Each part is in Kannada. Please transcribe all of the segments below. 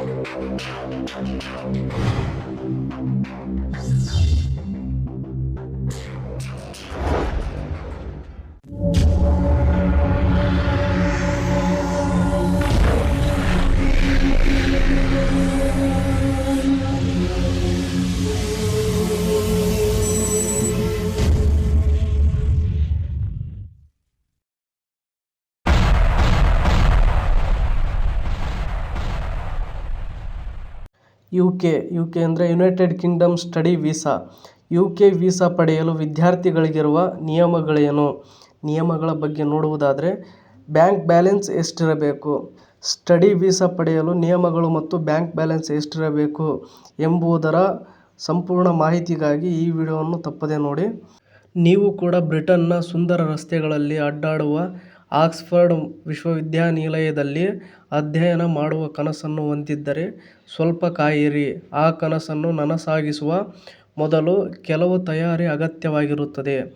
Thank you. U K U K ಅಂದರೆ United Kingdom study visa U K visa ಪಡೆಯಲು ವಿದ್ಯಾರ್ಥಿಗಳಿಗಿರುವ ನಿಯಮಗಳೇನು? ನಿಯಮಗಳ ಬಗ್ಗೆ ನೋಡುವುದಾದರೆ ಬ್ಯಾಂಕ್ ಬ್ಯಾಲೆನ್ಸ್ ಎಷ್ಟಿರಬೇಕು? ಸ್ಟಡಿ ವೀಸಾ ಪಡೆಯಲು ನಿಯಮಗಳು ಮತ್ತು ಬ್ಯಾಂಕ್ ಬ್ಯಾಲೆನ್ಸ್ ಎಷ್ಟಿರಬೇಕು ಎಂಬುದರ ಸಂಪೂರ್ಣ ಮಾಹಿತಿಗಾಗಿ ಈ ವಿಡಿಯೋವನ್ನು ತಪ್ಪದೆ ನೋಡಿ. ನೀವು ಕೂಡ ಬ್ರಿಟನ್ನ ಸುಂದರ ರಸ್ತೆಗಳಲ್ಲಿ ಅಡ್ಡಾಡುವ ಆಕ್ಸ್ಫರ್ಡ್ ವಿಶ್ವವಿದ್ಯಾನಿಲಯದಲ್ಲಿ ಅಧ್ಯಯನ ಮಾಡುವ ಕನಸನ್ನು ಹೊಂದಿದ್ದರೆ ಸ್ವಲ್ಪ ಕಾಯಿರಿ. ಆ ಕನಸನ್ನು ನನಸಾಗಿಸುವ ಮೊದಲು ಕೆಲವು ತಯಾರಿ ಅಗತ್ಯವಾಗಿರುತ್ತದೆ.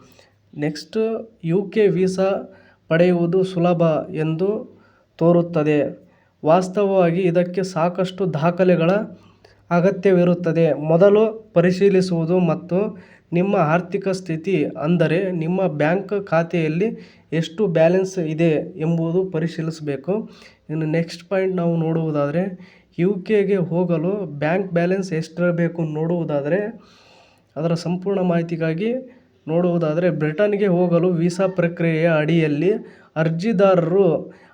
ನೆಕ್ಸ್ಟ್ ಯು ಕೆ ವೀಸಾ ಪಡೆಯುವುದು ಸುಲಭ ಎಂದು ತೋರುತ್ತದೆ. ವಾಸ್ತವವಾಗಿ ಇದಕ್ಕೆ ಸಾಕಷ್ಟು ದಾಖಲೆಗಳ ಅಗತ್ಯವಿರುತ್ತದೆ. ಮೊದಲು ಪರಿಶೀಲಿಸುವುದು ಮತ್ತು ನಿಮ್ಮ ಆರ್ಥಿಕ ಸ್ಥಿತಿ ಅಂದರೆ ನಿಮ್ಮ ಬ್ಯಾಂಕ್ ಖಾತೆಯಲ್ಲಿ ಎಷ್ಟು ಬ್ಯಾಲೆನ್ಸ್ ಇದೆ ಎಂಬುದು ಪರಿಶೀಲಿಸಬೇಕು. ಇನ್ನು ನೆಕ್ಸ್ಟ್ ಪಾಯಿಂಟ್ ನಾವು ನೋಡುವುದಾದರೆ ಯು ಕೆಗೆ ಹೋಗಲು ಬ್ಯಾಂಕ್ ಬ್ಯಾಲೆನ್ಸ್ ಎಷ್ಟಿರಬೇಕು ನೋಡುವುದಾದರೆ, ಅದರ ಸಂಪೂರ್ಣ ಮಾಹಿತಿಗಾಗಿ ನೋಡುವುದಾದರೆ, ಬ್ರಿಟನ್ಗೆ ಹೋಗಲು ವೀಸಾ ಪ್ರಕ್ರಿಯೆಯ ಅಡಿಯಲ್ಲಿ ಅರ್ಜಿದಾರರು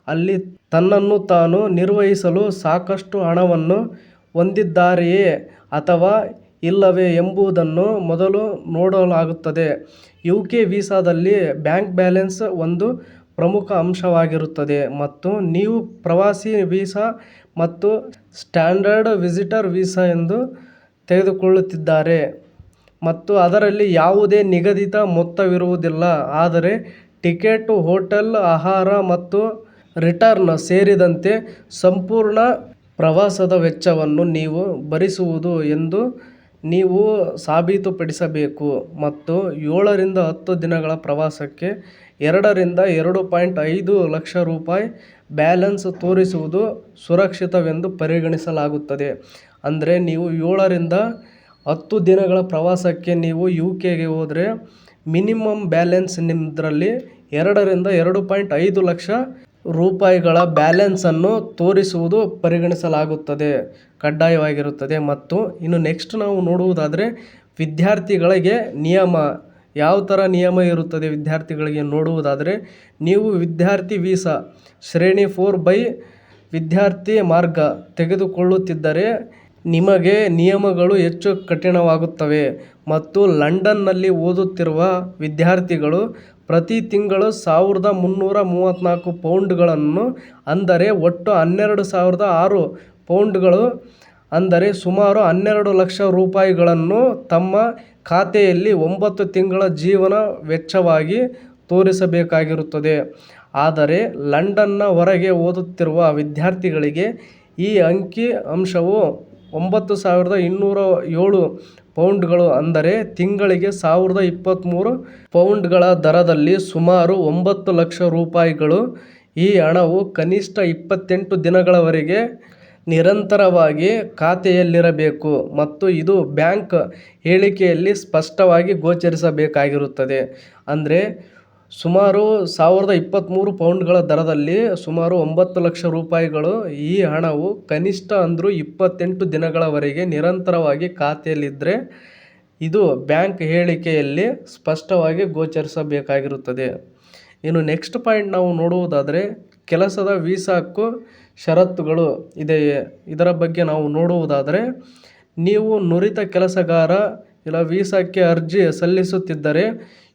ಅಲ್ಲಿ ತನ್ನನ್ನು ತಾನು ನಿರ್ವಹಿಸಲು ಸಾಕಷ್ಟು ಹಣವನ್ನು ಹೊಂದಿದ್ದಾರೆಯೇ ಅಥವಾ ಇಲ್ಲವೇ ಎಂಬುದನ್ನು ಮೊದಲು ನೋಡಲಾಗುತ್ತದೆ. ಯು ಕೆ ವೀಸಾದಲ್ಲಿ ಬ್ಯಾಂಕ್ ಬ್ಯಾಲೆನ್ಸ್ ಒಂದು ಪ್ರಮುಖ ಅಂಶವಾಗಿರುತ್ತದೆ ಮತ್ತು ನೀವು ಪ್ರವಾಸಿ ವೀಸಾ ಮತ್ತು ಸ್ಟ್ಯಾಂಡರ್ಡ್ ವಿಸಿಟರ್ ವೀಸಾ ಎಂದು ತೆಗೆದುಕೊಳ್ಳುತ್ತಿದ್ದಾರೆ ಮತ್ತು ಅದರಲ್ಲಿ ಯಾವುದೇ ನಿಗದಿತ ಮೊತ್ತವಿರುವುದಿಲ್ಲ. ಆದರೆ ಟಿಕೆಟ್, ಹೋಟೆಲ್, ಆಹಾರ ಮತ್ತು ರಿಟರ್ನ್ ಸೇರಿದಂತೆ ಸಂಪೂರ್ಣ ಪ್ರವಾಸದ ವೆಚ್ಚವನ್ನು ನೀವು ಭರಿಸುವುದು ಎಂದು ನೀವು ಸಾಬೀತುಪಡಿಸಬೇಕು ಮತ್ತು ಏಳರಿಂದ ಹತ್ತು ದಿನಗಳ ಪ್ರವಾಸಕ್ಕೆ ಎರಡರಿಂದ ಎರಡು ಪಾಯಿಂಟ್ ಐದು ಲಕ್ಷ ರೂಪಾಯಿ ಬ್ಯಾಲೆನ್ಸ್ ತೋರಿಸುವುದು ಸುರಕ್ಷಿತವೆಂದು ಪರಿಗಣಿಸಲಾಗುತ್ತದೆ. ಅಂದರೆ ನೀವು ಏಳರಿಂದ ಹತ್ತು ದಿನಗಳ ಪ್ರವಾಸಕ್ಕೆ ನೀವು ಯು ಕೆಗೆ ಹೋದರೆ ಮಿನಿಮಮ್ ಬ್ಯಾಲೆನ್ಸ್ ನಿಮ್ಮದ್ರಲ್ಲಿ ಎರಡರಿಂದ ಎರಡು ಪಾಯಿಂಟ್ ಐದು ಲಕ್ಷ ರೂಪಾಯಿಗಳ ಬ್ಯಾಲೆನ್ಸನ್ನು ತೋರಿಸುವುದು ಪರಿಗಣಿಸಲಾಗುತ್ತದೆ, ಕಡ್ಡಾಯವಾಗಿರುತ್ತದೆ. ಮತ್ತು ಇನ್ನು ನೆಕ್ಸ್ಟ್ ನಾವು ನೋಡುವುದಾದರೆ ವಿದ್ಯಾರ್ಥಿಗಳಿಗೆ ನಿಯಮ. ಯಾವ ಥರ ನಿಯಮ ಇರುತ್ತದೆ ವಿದ್ಯಾರ್ಥಿಗಳಿಗೆ ನೋಡುವುದಾದರೆ, ನೀವು ವಿದ್ಯಾರ್ಥಿ ವೀಸಾ, ಶ್ರೇಣಿ ಫೋರ್ ಬೈ ವಿದ್ಯಾರ್ಥಿ ಮಾರ್ಗ ತೆಗೆದುಕೊಳ್ಳುತ್ತಿದ್ದರೆ ನಿಮಗೆ ನಿಯಮಗಳು ಹೆಚ್ಚು ಕಠಿಣವಾಗುತ್ತವೆ ಮತ್ತು ಲಂಡನ್ನಲ್ಲಿ ಓದುತ್ತಿರುವ ವಿದ್ಯಾರ್ಥಿಗಳು ಪ್ರತಿ ತಿಂಗಳು ಸಾವಿರದ ಮುನ್ನೂರ ಮೂವತ್ತ್ನಾಲ್ಕು ಪೌಂಡ್ಗಳನ್ನು, ಅಂದರೆ ಒಟ್ಟು ಹನ್ನೆರಡು ಸಾವಿರದ ಆರು ಪೌಂಡ್ಗಳು, ಅಂದರೆ ಸುಮಾರು ಹನ್ನೆರಡು ಲಕ್ಷ ರೂಪಾಯಿಗಳನ್ನು ತಮ್ಮ ಖಾತೆಯಲ್ಲಿ ಒಂಬತ್ತು ತಿಂಗಳ ಜೀವನ ವೆಚ್ಚವಾಗಿ ತೋರಿಸಬೇಕಾಗಿರುತ್ತದೆ. ಆದರೆ ಲಂಡನ್ನ ಹೊರಗೆ ಓದುತ್ತಿರುವ ವಿದ್ಯಾರ್ಥಿಗಳಿಗೆ ಈ ಅಂಕಿ ಅಂಶವು ಒಂಬತ್ತು ಸಾವಿರದ ಇನ್ನೂರ ಏಳು ಪೌಂಡ್ಗಳು ಅಂದರೆ ತಿಂಗಳಿಗೆ ಸಾವಿರದ ಇಪ್ಪತ್ತ್ಮೂರು ಪೌಂಡ್ಗಳ ದರದಲ್ಲಿ ಸುಮಾರು ಒಂಬತ್ತು ಲಕ್ಷ ರೂಪಾಯಿಗಳು ಈ ಹಣವು ಕನಿಷ್ಠ ಇಪ್ಪತ್ತೆಂಟು ದಿನಗಳವರೆಗೆ ನಿರಂತರವಾಗಿ ಖಾತೆಯಲ್ಲಿರಬೇಕು ಮತ್ತು ಇದು ಬ್ಯಾಂಕ್ ಹೇಳಿಕೆಯಲ್ಲಿ ಸ್ಪಷ್ಟವಾಗಿ ಗೋಚರಿಸಬೇಕಾಗಿರುತ್ತದೆ. ಅಂದರೆ ಸುಮಾರು ಸಾವಿರದ ಇಪ್ಪತ್ತ್ಮೂರು ಪೌಂಡ್ಗಳ ದರದಲ್ಲಿ ಸುಮಾರು ಒಂಬತ್ತು ಲಕ್ಷ ರೂಪಾಯಿಗಳು ಈ ಹಣವು ಕನಿಷ್ಠ ಅಂದರೂ ಇಪ್ಪತ್ತೆಂಟು ದಿನಗಳವರೆಗೆ ನಿರಂತರವಾಗಿ ಖಾತೆಯಲ್ಲಿದ್ದರೆ ಇದು ಬ್ಯಾಂಕ್ ಹೇಳಿಕೆಯಲ್ಲಿ ಸ್ಪಷ್ಟವಾಗಿ ಗೋಚರಿಸಬೇಕಾಗಿರುತ್ತದೆ. ಇನ್ನು ನೆಕ್ಸ್ಟ್ ಪಾಯಿಂಟ್ ನಾವು ನೋಡುವುದಾದರೆ ಕೆಲಸದ ವೀಸಾಕ್ಕೂ ಷರತ್ತುಗಳು ಇದೆಯೇ ಇದರ ಬಗ್ಗೆ ನಾವು ನೋಡುವುದಾದರೆ ನೀವು ನುರಿತ ಕೆಲಸಗಾರ ಇಲ್ಲ ವೀಸಾಕ್ಕೆ ಅರ್ಜಿ ಸಲ್ಲಿಸುತ್ತಿದ್ದರೆ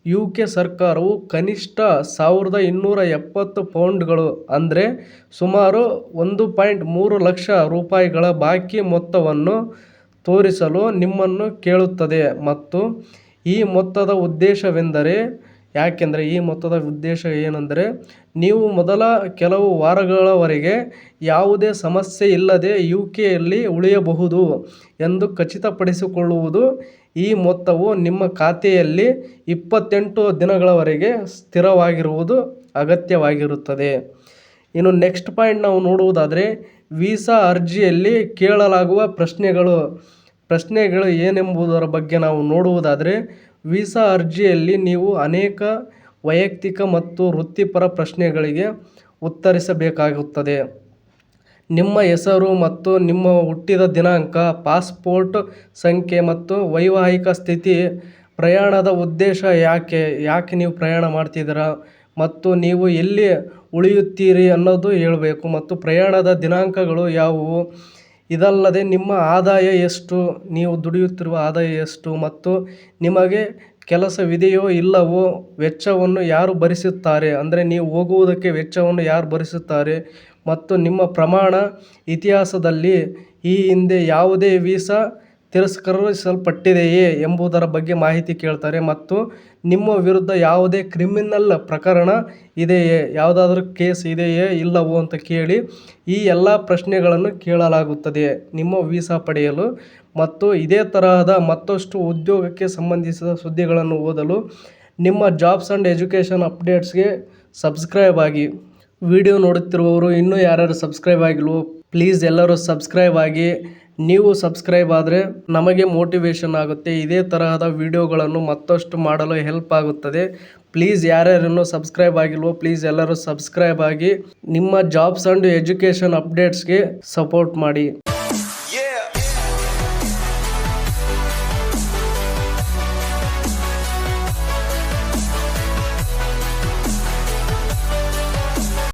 ಯು ಕೆ ಸರ್ಕಾರವು ಕನಿಷ್ಠ ಸಾವಿರದ ಇನ್ನೂರ ಎಪ್ಪತ್ತು ಪೌಂಡ್ಗಳು ಅಂದರೆ ಸುಮಾರು ಒಂದು ಪಾಯಿಂಟ್ ಮೂರು ಲಕ್ಷ ರೂಪಾಯಿಗಳ ಬಾಕಿ ಮೊತ್ತವನ್ನು ತೋರಿಸಲು ನಿಮ್ಮನ್ನು ಕೇಳುತ್ತದೆ. ಮತ್ತು ಈ ಮೊತ್ತದ ಉದ್ದೇಶವೆಂದರೆ ಯಾಕೆಂದರೆ ಈ ಮೊತ್ತದ ಉದ್ದೇಶ ಏನೆಂದರೆ ನೀವು ಮೊದಲ ಕೆಲವು ವಾರಗಳವರೆಗೆ ಯಾವುದೇ ಸಮಸ್ಯೆ ಇಲ್ಲದೆ ಯು ಕೆಯಲ್ಲಿ ಉಳಿಯಬಹುದು ಎಂದು ಖಚಿತಪಡಿಸಿಕೊಳ್ಳುವುದು ಈ ಮೊತ್ತವು ನಿಮ್ಮ ಖಾತೆಯಲ್ಲಿ ಇಪ್ಪತ್ತೆಂಟು ದಿನಗಳವರೆಗೆ ಸ್ಥಿರವಾಗಿರುವುದು ಅಗತ್ಯವಾಗಿರುತ್ತದೆ. ಇನ್ನು ನೆಕ್ಸ್ಟ್ ಪಾಯಿಂಟ್ ನಾವು ನೋಡುವುದಾದರೆ ವೀಸಾ ಅರ್ಜಿಯಲ್ಲಿ ಕೇಳಲಾಗುವ ಪ್ರಶ್ನೆಗಳು. ಪ್ರಶ್ನೆಗಳು ಏನೆಂಬುದರ ಬಗ್ಗೆ ನಾವು ನೋಡುವುದಾದರೆ ವೀಸಾ ಅರ್ಜಿಯಲ್ಲಿ ನೀವು ಅನೇಕ ವೈಯಕ್ತಿಕ ಮತ್ತು ವೃತ್ತಿಪರ ಪ್ರಶ್ನೆಗಳಿಗೆ ಉತ್ತರಿಸಬೇಕಾಗುತ್ತದೆ. ನಿಮ್ಮ ಹೆಸರು ಮತ್ತು ನಿಮ್ಮ ಹುಟ್ಟಿದ ದಿನಾಂಕ, ಪಾಸ್ಪೋರ್ಟ್ ಸಂಖ್ಯೆ ಮತ್ತು ವೈವಾಹಿಕ ಸ್ಥಿತಿ, ಪ್ರಯಾಣದ ಉದ್ದೇಶ ಯಾಕೆ ಯಾಕೆ ನೀವು ಪ್ರಯಾಣ ಮಾಡ್ತಿದ್ದೀರಾ ಮತ್ತು ನೀವು ಎಲ್ಲಿ ಉಳಿಯುತ್ತೀರಿ ಅನ್ನೋದು ಹೇಳಬೇಕು ಮತ್ತು ಪ್ರಯಾಣದ ದಿನಾಂಕಗಳು ಯಾವುವು? ಇದಲ್ಲದೆ ನಿಮ್ಮ ಆದಾಯ ಎಷ್ಟು, ನೀವು ದುಡಿಯುತ್ತಿರುವ ಆದಾಯ ಎಷ್ಟು ಮತ್ತು ನಿಮಗೆ ಕೆಲಸವಿದೆಯೋ ಇಲ್ಲವೋ ವೆಚ್ಚವನ್ನು ಯಾರು ಭರಿಸುತ್ತಾರೆ? ಅಂದರೆ ನೀವು ಹೋಗುವುದಕ್ಕೆ ವೆಚ್ಚವನ್ನು ಯಾರು ಭರಿಸುತ್ತಾರೆ? ಮತ್ತು ನಿಮ್ಮ ಪ್ರಮಾಣ ಇತಿಹಾಸದಲ್ಲಿ ಈ ಹಿಂದೆ ಯಾವುದೇ ವೀಸಾ ತಿರಸ್ಕರಿಸಲ್ಪಟ್ಟಿದೆಯೇ ಎಂಬುದರ ಬಗ್ಗೆ ಮಾಹಿತಿ ಕೇಳ್ತಾರೆ ಮತ್ತು ನಿಮ್ಮ ವಿರುದ್ಧ ಯಾವುದೇ ಕ್ರಿಮಿನಲ್ ಪ್ರಕರಣ ಇದೆಯೇ? ಯಾವುದಾದ್ರೂ ಕೇಸ್ ಇದೆಯೇ ಇಲ್ಲವೋ ಅಂತ ಕೇಳಿ ಈ ಎಲ್ಲ ಪ್ರಶ್ನೆಗಳನ್ನು ಕೇಳಲಾಗುತ್ತದೆ. ನಿಮ್ಮ ವೀಸಾ ಪಡೆಯಲು ಮತ್ತು ಇದೇ ತರಹದ ಮತ್ತಷ್ಟು ಉದ್ಯೋಗಕ್ಕೆ ಸಂಬಂಧಿಸಿದ ಸುದ್ದಿಗಳನ್ನು ಓದಲು ನಿಮ್ಮ ಜಾಬ್ಸ್ ಆ್ಯಂಡ್ ಎಜುಕೇಷನ್ ಅಪ್ಡೇಟ್ಸ್ಗೆ ಸಬ್ಸ್ಕ್ರೈಬ್ ಆಗಿ. ವಿಡಿಯೋ ನೋಡುತ್ತಿರುವವರು ಇನ್ನೂ ಯಾರ್ಯಾರು ಸಬ್ಸ್ಕ್ರೈಬ್ ಆಗಿಲ್ವೋ, ಪ್ಲೀಸ್ ಎಲ್ಲರೂ ಸಬ್ಸ್ಕ್ರೈಬ್ ಆಗಿ. ನೀವು ಸಬ್ಸ್ಕ್ರೈಬ್ ಆದರೆ ನಮಗೆ ಮೋಟಿವೇಶನ್ ಆಗುತ್ತೆ. ಇದೇ ತರಹದ ವಿಡಿಯೋಗಳನ್ನು ಮತ್ತಷ್ಟು ಮಾಡಲು ಹೆಲ್ಪ್ ಆಗುತ್ತದೆ. ಪ್ಲೀಸ್ ಯಾರ್ಯಾರನ್ನು ಸಬ್ಸ್ಕ್ರೈಬ್ ಆಗಿಲ್ವೋ ಪ್ಲೀಸ್ ಎಲ್ಲರೂ ಸಬ್ಸ್ಕ್ರೈಬ್ ಆಗಿ ನಿಮ್ಮ ಜಾಬ್ಸ್ ಆ್ಯಂಡ್ ಎಜುಕೇಷನ್ ಅಪ್ಡೇಟ್ಸ್ಗೆ ಸಪೋರ್ಟ್ ಮಾಡಿ.